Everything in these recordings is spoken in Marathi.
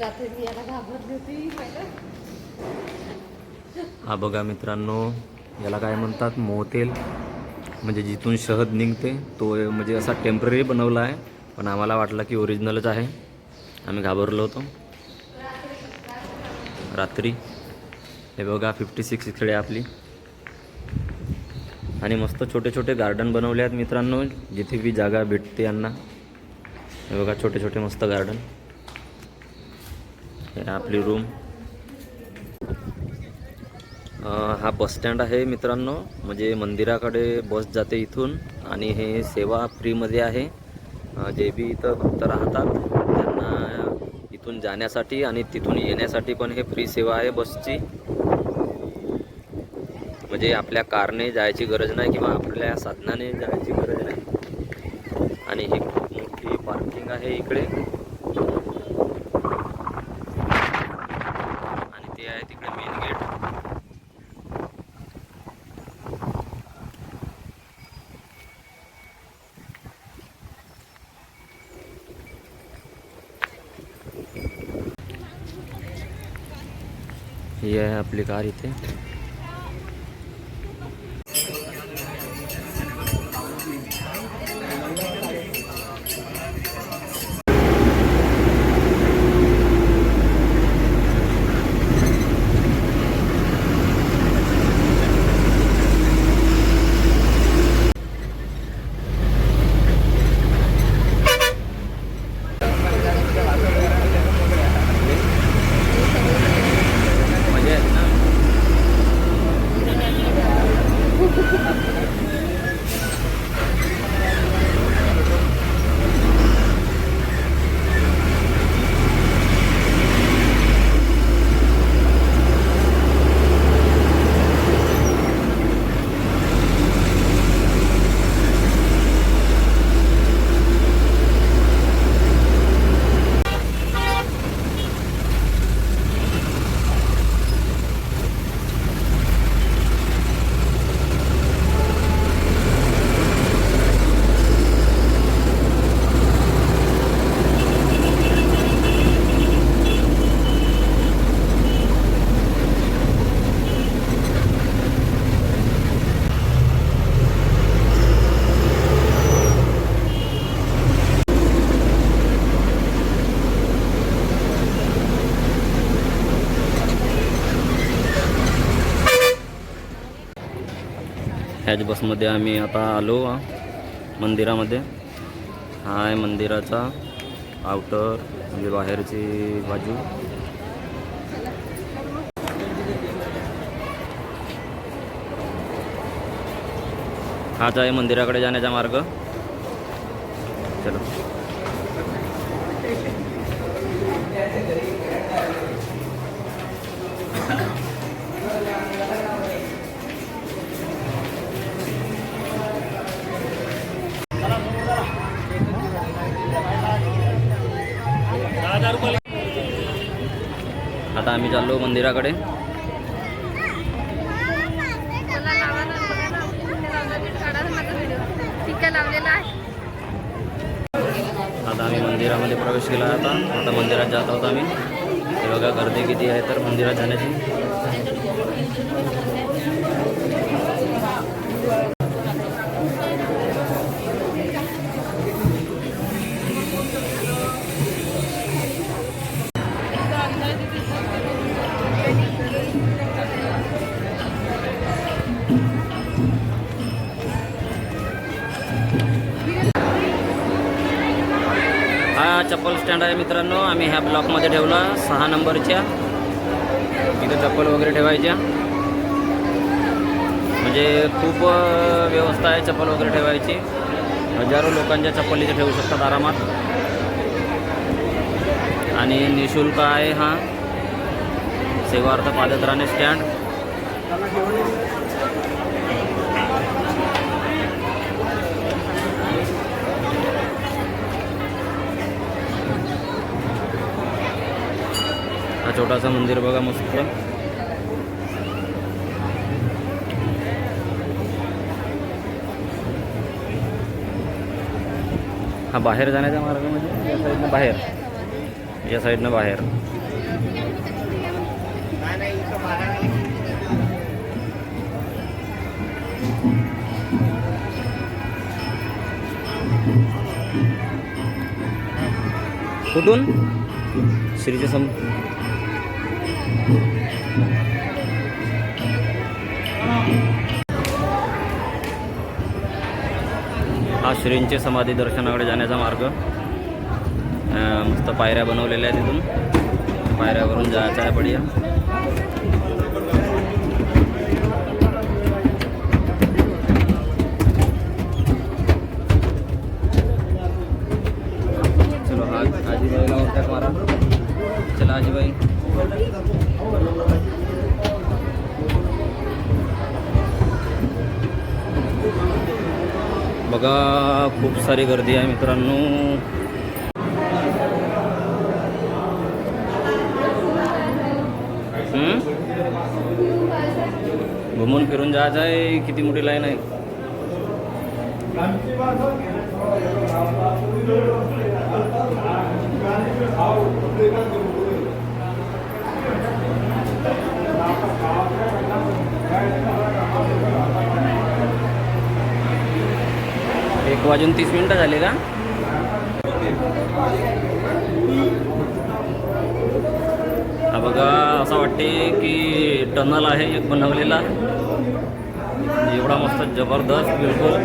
रात्री मी याला घाबरली होती पहिलं हा बघा मित्रांनो याला काय म्हणतात? मोहतेल. म्हणजे जिथून शहद निघते तो म्हणजे असा टेंपररी बनवला आहे. पण आम्हाला वाटलं की ओरिजिनलच आहे. आम्ही घाबरलो होतो. रात्री. हे बघा फिफ्टी सिक्स इकडे आपली. आणि मस्त छोटे छोटे गार्डन बनवले आहेत मित्रांनो जिथे बी जागा भेटते यांना. हे बघा छोटे छोटे मस्त गार्डन आपली रूम हा बसस्टँड आहे मित्रांनो. म्हणजे मंदिराकडे बस जाते इथून. आणि हे सेवा फ्रीमध्ये आहे. जे बी इथं भक्त राहतात त्यांना इथून जाण्यासाठी आणि तिथून येण्यासाठी पण हे फ्री सेवा आहे बसची म्हणजे आपल्या कारने जायची गरज नाही किंवा आपल्या साधनाने जायची गरज नाही. आणि ही खूप मोठी पार्किंग आहे इकडे आणि ते आहे तिकडे मेन गेट ही आहे आपली कार इथे मजा आहे ना ह्याच बसमध्ये आम्ही आता आलो मंदिरामध्ये. हा आहे मंदिराचा आउटर म्हणजे बाहेरची बाजू. हाच आहे मंदिराकडे जाण्याचा मार्ग. चलो. आहे लावलेला आहे. आता आम्ही मंदिरामध्ये प्रवेश केला आहे आता. आता मंदिरात जात आहोत आम्ही. हे बघा गर्दी किती आहे तर मंदिरात जाण्याची. मित्रांनो आम्ही ह्या ब्लॉकमध्ये ठेवला. सहा नंबरच्या. इथे चप्पल वगैरे ठेवायच्या. म्हणजे खूप व्यवस्था आहे चप्पल वगैरे ठेवायची. हजारो लोकांच्या चप्पल इथे ठेवू शकतात आरामात. आणि निशुल्क आहे हा. सेवार्थ पादत्राणे स्टँड. हा छोटासा मंदिर बघा मस्त. हा बाहेर जाण्याचा मार्ग म्हणजे या साईडनं बाहेर. या साईडनं बाहेर. कुठून? श्रीचे सम श्रींचे समाधी दर्शनाकडे जाण्याचा मार्ग मस्त पायऱ्या बनवलेल्या आहेत तिथून पायऱ्यावरून जायचं आहे बढिया बघा खूप सारी गर्दी आहे मित्रांनो. घुमून फिरून जायचं आहे किती मोठी लाईन आहे. एक वाजून तीस मिनिटं झाले का? हा बघा असं वाटते की टनल आहे एक बनवलेला. एवढा मस्त जबरदस्त बिलकुल.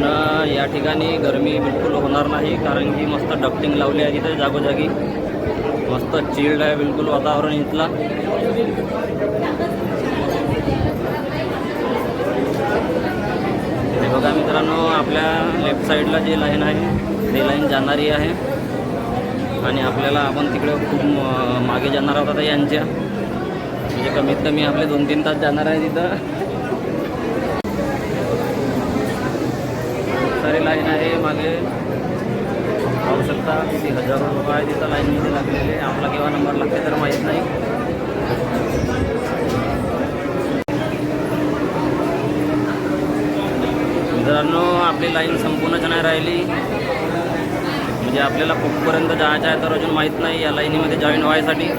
पण या ठिकाणी गरमी बिलकुल होणार नाही कारण की मस्त डक्टिंग लावली आहे तिथे जागोजागी. मस्त चिल्ड आहे बिलकुल वातावरण इथला. हे बघा मित्रांनो आपल्या लेफ्ट साईडला जी लाईन आहे ती लाईन जाणारी आहे. आणि आपल्याला आपण तिकडे खूप मागे जाणार आहोत आता यांच्या. म्हणजे कमीत कमी आपले दोन तीन तास जाणार आहे तिथं. खूप लाईन आहे मागे. पाहू शकता किती हजारो लोक आहे तिथं लाईनमध्ये लागलेले. आपला केव्हा नंबर लागते तर माहीत नाही. मित्रांनो आपली लाईन संपूर्णच नाही राहिली. म्हणजे आपल्याला कुठपर्यंत जायचं आहे तर अजून माहीत नाही. या लाईनीमध्ये जॉईन व्हायसाठी.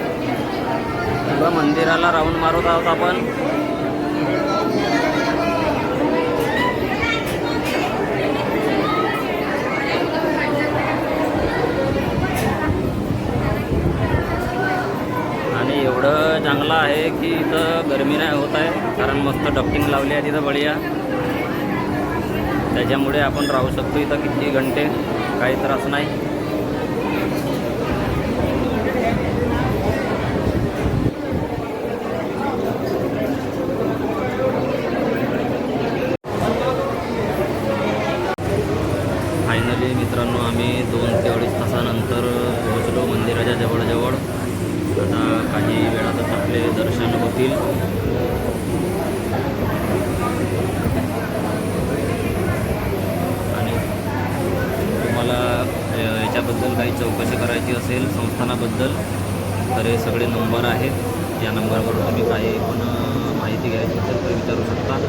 मंदिराला राऊंड मारत आहोत आपण आणि एवढं चांगलं आहे की इथं गरमी नाही होत आहे कारण मस्त डफ्टिंग लावली आहे तिथं बढिया. त्याच्यामुळे आपण राहू शकतो इथं किती घंटे काही त्रास नाही. फायनली मित्रांनो आम्ही दोन ते अडीच तासानंतर पोहोचलो मंदिराच्या जवळजवळ. आता काही वेळातच आपले दर्शन होतील. आणि तुम्हाला याच्याबद्दल काही चौकशी करायची असेल संस्थानाबद्दल तर हे सगळे नंबर आहेत. या नंबरवर तुम्ही काही पण माहिती घ्यायची असेल तर विचारू शकता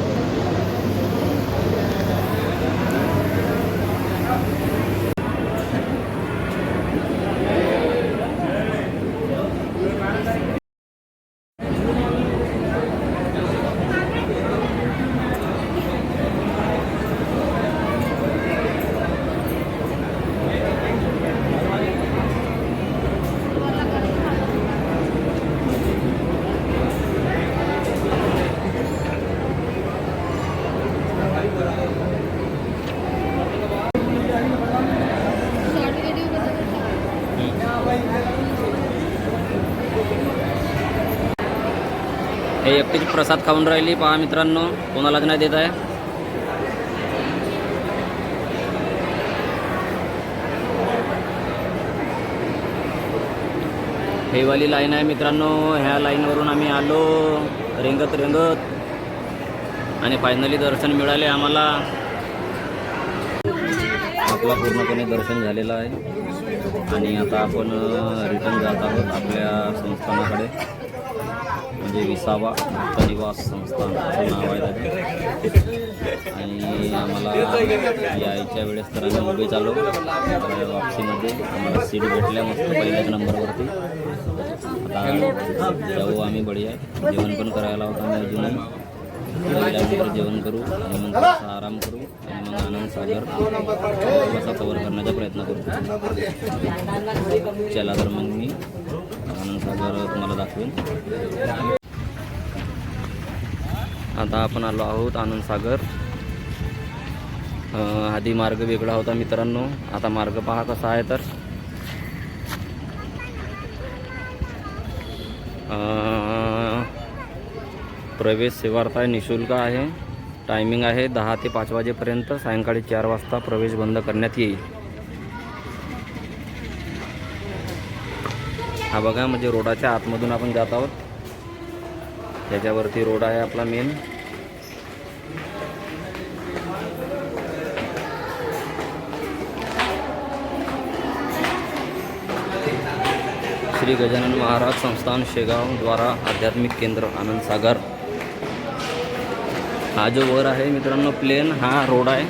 हे एकटीच प्रसाद खाऊन राहिली. पहा मित्रांनो कोणालाच नाही देत आहे? हेवाली लाईन आहे मित्रांनो. ह्या लाईनवरून आम्ही आलो. रेंगत रेंगत. आणि फायनली दर्शन मिळाले आम्हाला. आपला पूर्णपणे दर्शन झालेलं आहे. आणि आता आपण रिटर्न जात आहोत आपल्या संस्थानाकडे. म्हणजे विसावा भक्तनिवास संस्थान नाव आहे त्याचं आणि आम्हाला यायच्या वेळेस तर आम्ही उभे चालू तर वापसीमध्ये आम्हाला सीट भेटल्या मस्त पहिल्याच नंबरवरती. आता जाऊ आम्ही बढिया. जेवण पण करायला होतं आम्ही अजूनही गेल्यानंतर जेवण करू आणि मग आराम करू आणि मग आनंद सागर कसा कवर करण्याचा प्रयत्न करू. चला तर मग मी आनंद सागर तुम्हाला दाखवेन. आता आपण आलो आहोत आनंद सागर. आधी मार्ग वेगळा होता मित्रांनो. आता मार्ग पहा कसा आहे तर. प्रवेश सेवार्थ आहे निशुल्क आहे. टायमिंग आहे दहा ते पाच वाजेपर्यंत. सायंकाळी चार वाजता प्रवेश बंद करण्यात येईल. हा बघा म्हणजे रोडाच्या आतमधून आपण जात आहोत. त्याच्यावरती रोड आहे आपला मेन श्री गजानन महाराज संस्थान शेगाव द्वारा आध्यात्मिक केंद्र आनंद सागर. हा जो वर आहे मित्रांनो प्लेन हा रोड आहे.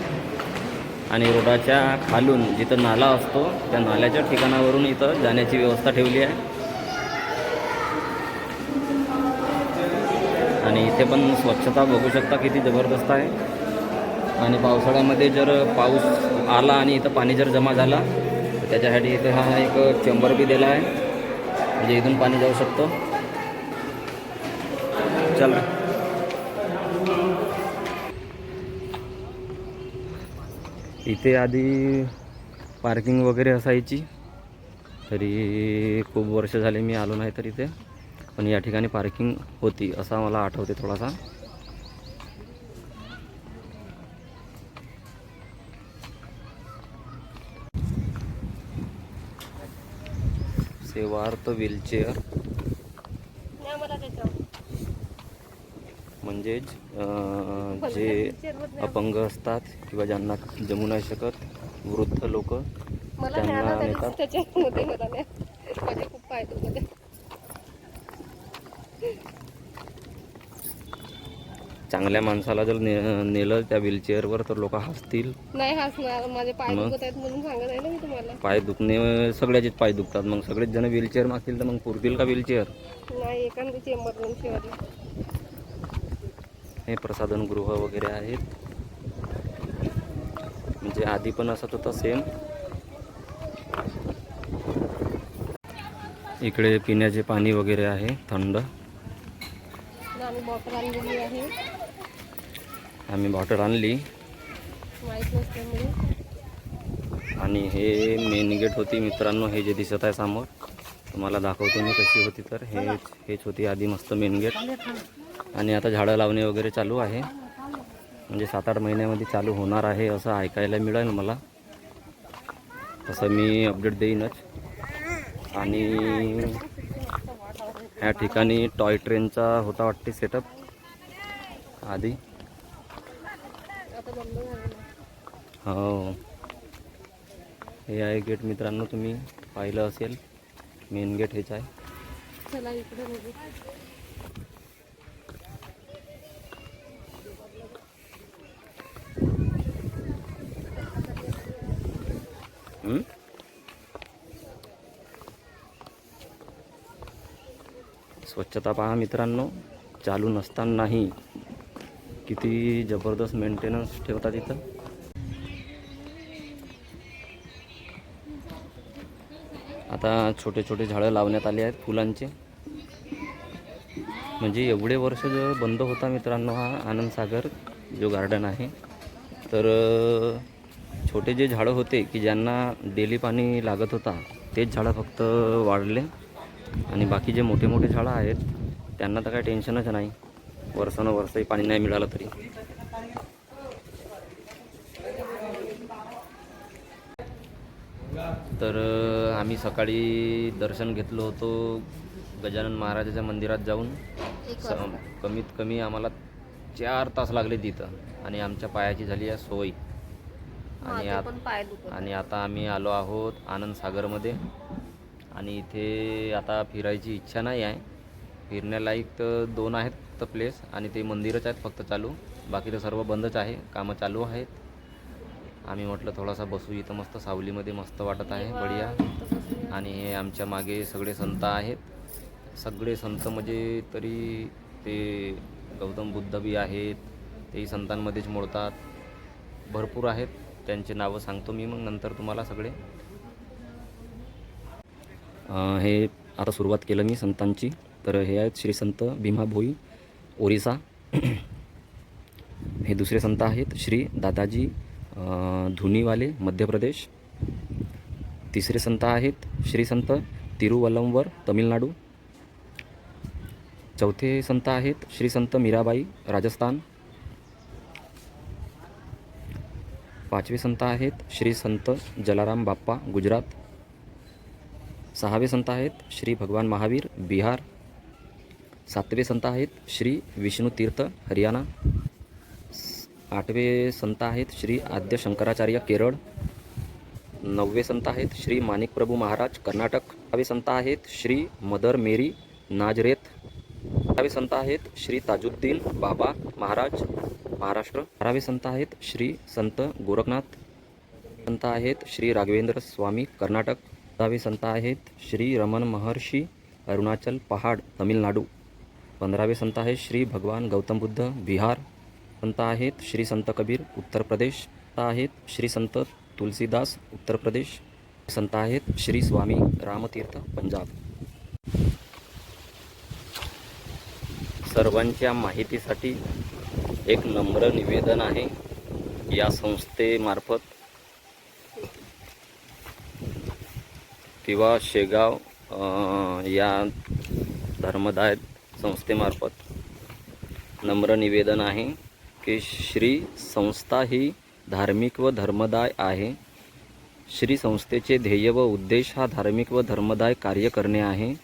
आणि रोडाच्या खालून जिथं नाला असतो त्या नाल्याच्या ठिकाणावरून इथं जाण्याची व्यवस्था ठेवली आहे. इथे पण स्वच्छता बघू शकता किती जबरदस्त आहे. आणि पावसाळ्यामध्ये जर पाऊस आला आणि इथं पाणी जर जमा झाला तर त्याच्यासाठी इथे हा एक चेंबर बी दिला आहे. म्हणजे इथून पाणी जाऊ शकतो. चल इथे आधी पार्किंग वगैरे असायची. तरी खूप वर्ष झाले मी आलो नाही तर इथे. पण या ठिकाणी पार्किंग होती असा मला आठवते थोडासा. सेवार्थ व्हीलचेअर. म्हणजेच जे अपंग असतात किंवा ज्यांना जमू नाही शकत वृद्ध लोक त्यांना नेतात. त्याच्यामध्ये मला नाही माझे खूप पाय दुखत आहे. चांगल्या माणसाला जर ने नेलं त्या व्हीलचेअरवर तर लोक हसतील. नाही हसणार माझे पाय मग? दुखत आहेत म्हणून सांगत आहे ना मी तुम्हाला. पाय दुखणे सगळ्याचेच पाय दुखतात. मग सगळेच जण व्हीलचेअर मागतील तर मग पुरतील का व्हीलचेअर? नाही एखाद्याची एमर्जन्सी वाली हे प्रसाधन गृह वगैरे आहेत. म्हणजे आधी पण असत होतं सेम इकडे पिण्याचे पाणी वगैरे आहे थंड. आणि बॉटल आणलेली आहे. आम्ही बॉटल आणली. आणि हे मेन गेट होती मित्रांनो हे जे दिसत आहे समोर तुम्हाला दाखवतो मी कशी होती तर. हे हेच होती आधी मस्त मेन गेट आणि आता झाडं लावणे वगैरे चालू आहे. म्हणजे सात आठ महिन्यामध्ये चालू होणार आहे असं ऐकायला मिळेल मला. तसं मी अपडेट देईनच. आणि ह्या ठिकाणी टॉय ट्रेनचा होता वाटते सेटअप आधी आता बंद झालेलं आहे. हो. हे आहे गेट मित्रांनो तुम्ही पाहिलं असेल. मेन गेट हेच आहे. चला इकडे बघू? स्वच्छता पहा मित्रांनो चालू नसतानाही. किती जबरदस्त मेंटेनन्स ठेवतात इथं? आता छोटे छोटे झाडं लावण्यात आले आहेत फुलांचे. म्हणजे एवढे वर्ष जो बंद होता मित्रांनो हा आनंद सागर जो गार्डन आहे तर छोटे जे झाडं होते की ज्यांना डेली पाणी लागत होता तेच झाडं फक्त वाढले. आणि बाकी जे मोठे मोठे झाडं आहेत त्यांना तर काही टेन्शनच नाही. वर्षानुवर्षही पाणी नाही मिळालं तरी. तर आम्ही सकाळी दर्शन घेतलं होतो गजानन महाराजाच्या मंदिरात जाऊन. कमीत कमी आम्हाला चार तास लागले तिथं आणि आमच्या पायाची झाली आहे सोय. आणि आणि आता आम्ही आलो आहोत आनंद सागरमध्ये. आणि इथे आता फिरायची इच्छा नाही आहे. फिरण्यालायक तर दोन आहेत तर प्लेस आणि ते मंदिरच आहेत फक्त चालू. बाकी तर सर्व बंदच आहे. कामं चालू आहेत. आम्ही म्हटलं थोडासा बसू इथं मस्त सावलीमध्ये मस्त वाटत आहे. बढिया. आणि हे आमच्या मागे सगळे संत आहेत. सगळे संत म्हणजे तरी ते गौतम बुद्ध बी आहेत. तेही संतांमध्येच मोडतात. भरपूर आहेत. त्यांचे नावं सांगतो मी मग नंतर तुम्हाला सगळे. हे आता सुरुवात केलं मी संतांची. तर हे आहेत श्री संत भीमा भोई ओरिसा. हे दुसरे संत आहेत श्री दादाजी धुनीवाले मध्य प्रदेश. तिसरे संत आहेत श्री संत तिरुवल्लमवर तमिळनाडू चौथे संत आहेत श्री संत मीराबाई राजस्थान. पाचवे संत आहेत श्री संत जलाराम बाप्पा गुजरात. सहावे संत आहेत श्री भगवान महावीर बिहार. सातवे संत आहेत श्री विष्णू तीर्थ हरियाणा. स- आठवे संत आहेत श्री आद्य शंकराचार्य केरळ. नववे संत आहेत श्री माणिक प्रभू महाराज कर्नाटक. दहावे संत आहेत श्री मदर मेरी नाजरेथ बारावे संत आहेत श्री ताजुद्दीन बाबा महाराज महाराष्ट्र. बारावे संत आहेत श्री संत गोरखनाथ. संत आहेत श्री राघवेंद्र स्वामी कर्नाटक. दहावे संत आहेत श्री रमण महर्षी अरुणाचल पहाड तमिळनाडू पंधरावे संत आहेत श्री भगवान गौतम बुद्ध बिहार. संत आहेत श्री संत कबीर उत्तर प्रदेश. आहेत श्री संत तुलसीदास उत्तर प्रदेश. संत आहेत श्री स्वामी रामतीर्थ पंजाब. सर्वांच्या माहितीसाठी एक नम्र निवेदन आहे या संस्थेमार्फत. किंवा शेगाव या धर्मदाय संस्थेमार्फत. नम्र निवेदन आहे की श्री संस्था ही धार्मिक व धर्मदाय आहे. श्री संस्थेचे ध्येय व उद्देश हा धार्मिक व धर्मदाय कार्य करणे आहे.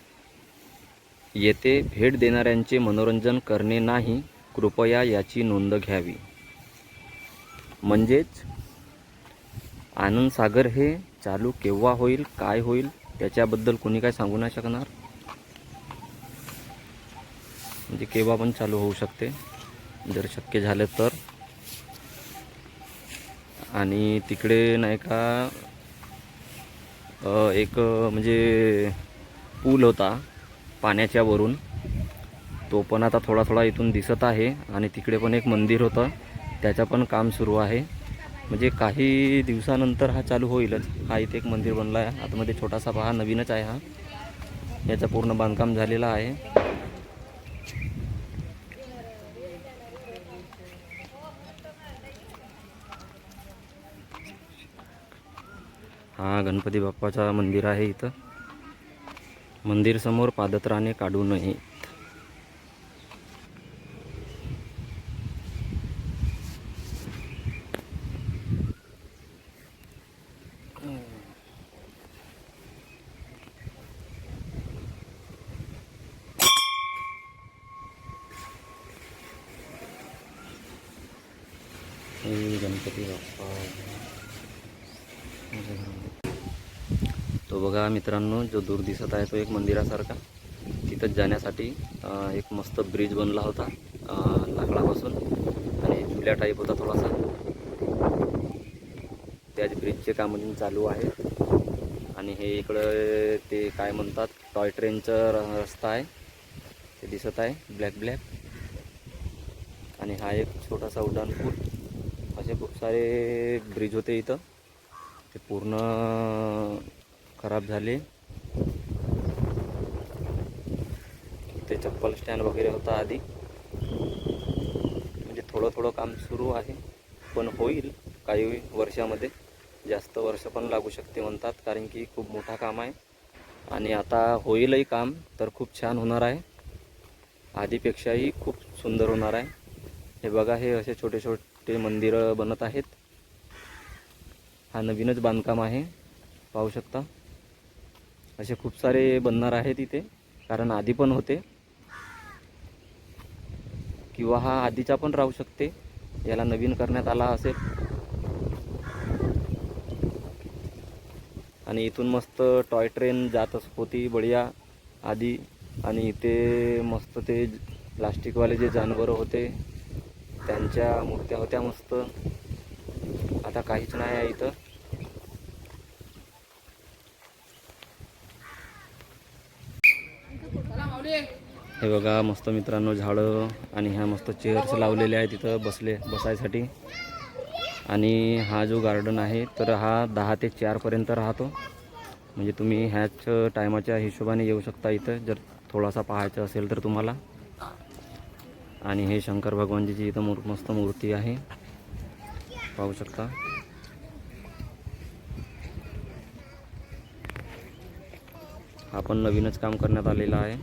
येथे भेट देणाऱ्यांचे मनोरंजन करणे नाही कृपया याची नोंद घ्यावी. म्हणजेच आनंदसागर हे चालू केव्हा होईल काय होईल त्याच्याबद्दल कोणी काय सांगू नाही शकणार? म्हणजे केव्हा पण चालू होऊ शकते. जर शक्य झालं तर. आणि तिकडे नाही का एक म्हणजे पूल होता पाण्याच्या वरून. तो पण आता थोडा थोडा इथून दिसत आहे आणि तिकडे पण एक मंदिर होतं. त्याचं पण काम सुरू आहे. म्हणजे काही दिवसानंतर हा चालू होईलच. हा इथे एक मंदिर बनला आहे आतमध्ये छोटासा पहा नवीनच आहे हा. याचं पूर्ण बांधकाम झालेलं आहे. हा गणपती बाप्पाचा मंदिर आहे इथं. मंदिर समोर पादत्राणे काढू नये हे गणपती बाप्पा तो बघा मित्रांनो जो दूर दिसत आहे तो एक मंदिरासारखा. तिथंच जाण्यासाठी एक मस्त ब्रिज बनला होता लाकडापासून. आणि झुल्या टाईप होता थोडासा. त्याच ब्रिजचे काम अजून चालू आहे. आणि हे इकडं ते काय म्हणतात टॉय ट्रेनचं र- रस्ता आहे. ते दिसत आहे ब्लॅक ब्लॅक आणि हा एक छोटासा उड्डाणपूल. असे खूप सारे ब्रिज होते इथं. ते पूर्ण खराब झाले. ते चप्पल स्टँड वगैरे होता आधी. म्हणजे थोडं थोडं काम सुरू आहे पण होईल काही वर्षामध्ये. जास्त वर्ष पण लागू शकते म्हणतात कारण की खूप मोठा काम आहे. आणि आता होईलही काम तर खूप छान होणार आहे. आधीपेक्षाही खूप सुंदर होणार आहे. हे बघा हे असे छोटे छोटे मंदिरं बनत आहेत. हा नवीनच बांधकाम आहे. पाहू शकता. असे खूप सारे बनणार आहेत इथे कारण आधी पण होते. किंवा हा आधीचा पण राहू शकते याला नवीन करण्यात आला असेल. आणि इथून मस्त टॉय ट्रेन जात होती बढिया आधी. आणि इथे मस्त ते प्लास्टिकवाले जे जानवरं होते त्यांच्या मूर्त्या होत्या मस्त. आता काहीच नाही आहे इथं. हे बघा मस्त मित्रांनो झाडं आणि ह्या मस्त चेअर्स लावलेले आहेत तिथं बसले बसायसाठी. आणि हा जो गार्डन आहे तर हा दहा ते चारपर्यंत राहतो. म्हणजे तुम्ही ह्याच टायमाच्या हिशोबाने येऊ शकता इथं जर थोडासा पाहायचं असेल तर तुम्हाला. आणि हे शंकर भगवानजीची इथं मूर मस्त मूर्ती आहे. पाहू शकता. हा पण नवीनच काम करण्यात आलेला आहे.